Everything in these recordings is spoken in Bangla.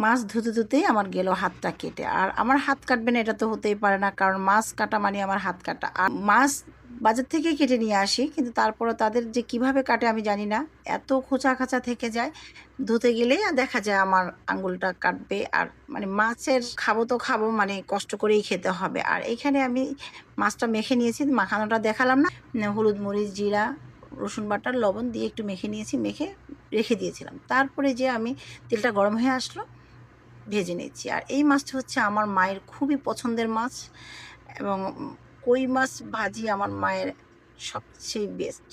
মাছ ধুতে ধুতেই আমার গেল হাতটা কেটে। আর আমার হাত কাটবে না, এটা তো হতেই পারে না, কারণ মাছ কাটা মানে আমার হাত কাটা। আর মাছ বাজার থেকে কেটে নিয়ে আসি, কিন্তু তারপরে তাদের যে কীভাবে কাটে আমি জানি না। এত খোঁচা খাঁচা থেকে যায়, ধুতে গেলেই দেখা যায় আমার আঙ্গুলটা কাটবে। আর মানে মাছের খাব তো খাব মানে কষ্ট করেই খেতে হবে। আর এখানে আমি মাছটা মেখে নিয়েছি, মাখানোটা দেখালাম না। হলুদ মরিচ, জিরা, রসুন বাটার লবণ দিয়ে একটু মেখে নিয়েছি, মেখে রেখে দিয়েছিলাম। তারপরে যে আমি তেলটা গরম হয়ে আসলো ভেজে নিচ্ছি আর এই মাছটা হচ্ছে আমার মায়ের খুবই পছন্দের মাছ এবং কই মাছ ভাজি আমার মায়ের সবচেয়ে বেস্ট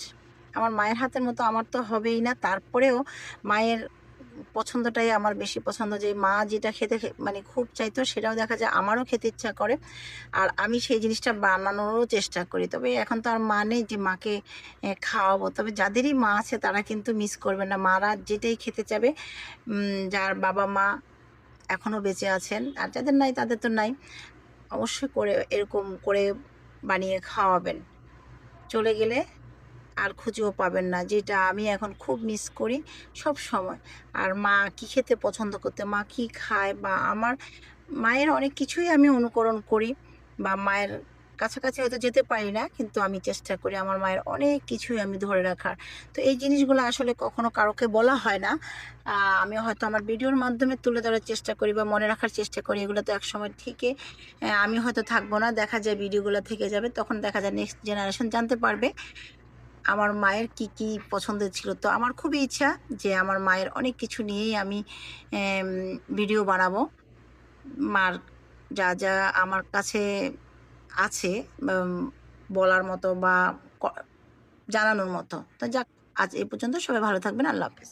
আমার মায়ের হাতের মতো আমার তো হবেই না, তারপরেও মায়ের পছন্দটাই আমার বেশি পছন্দ যে মা যেটা খেতে মানে খুব চাইতো সেটাও দেখা যায় আমারও খেতে ইচ্ছা করে। আর আমি সেই জিনিসটা বানানোরও চেষ্টা করি, তবে এখন তো আর মা নেই যে মাকে খাওয়াবো। তবে যাদেরই মা আছে তারা কিন্তু মিস করবে না। মারা যেটাই খেতে চাবে যার বাবা মা এখনও বেঁচে আছেন, আর যাদের নাই তাদের তো নাই, অবশ্যই করে এরকম করে বানিয়ে খাওয়াবেন। চলে গেলে আর খুঁজেও পাবেন না, যেটা আমি এখন খুব মিস করি সব সময়। আর মা কি খেতে পছন্দ করতে, মা কি খায়, বা আমার মায়ের অনেক কিছুই আমি অনুকরণ করি, বা মায়ের কাছাকাছি হয়তো যেতে পারি না, কিন্তু আমি চেষ্টা করি আমার মায়ের অনেক কিছুই আমি ধরে রাখার। তো এই জিনিসগুলো আসলে কখনো কারোকে বলা হয় না। আমি হয়তো আমার ভিডিওর মাধ্যমে তুলে ধরার চেষ্টা করি বা মনে রাখার চেষ্টা করি, এগুলো তো একসময় ঠিকই আমি হয়তো থাকব না, দেখা যায় ভিডিওগুলো থেকে যাবে, তখন দেখা যায় নেক্সট জেনারেশন জানতে পারবে আমার মায়ের কি কি পছন্দের ছিল। তো আমার খুবই ইচ্ছা যে আমার মায়ের অনেক কিছু নিয়েই আমি ভিডিও বানাবো। মার যা যা আমার কাছে আছে বলার মতো বা জানানোর মতো। তো যাক, আজ এই পর্যন্ত সবাই ভালো থাকবেন, আল্লাহ হাফেজ।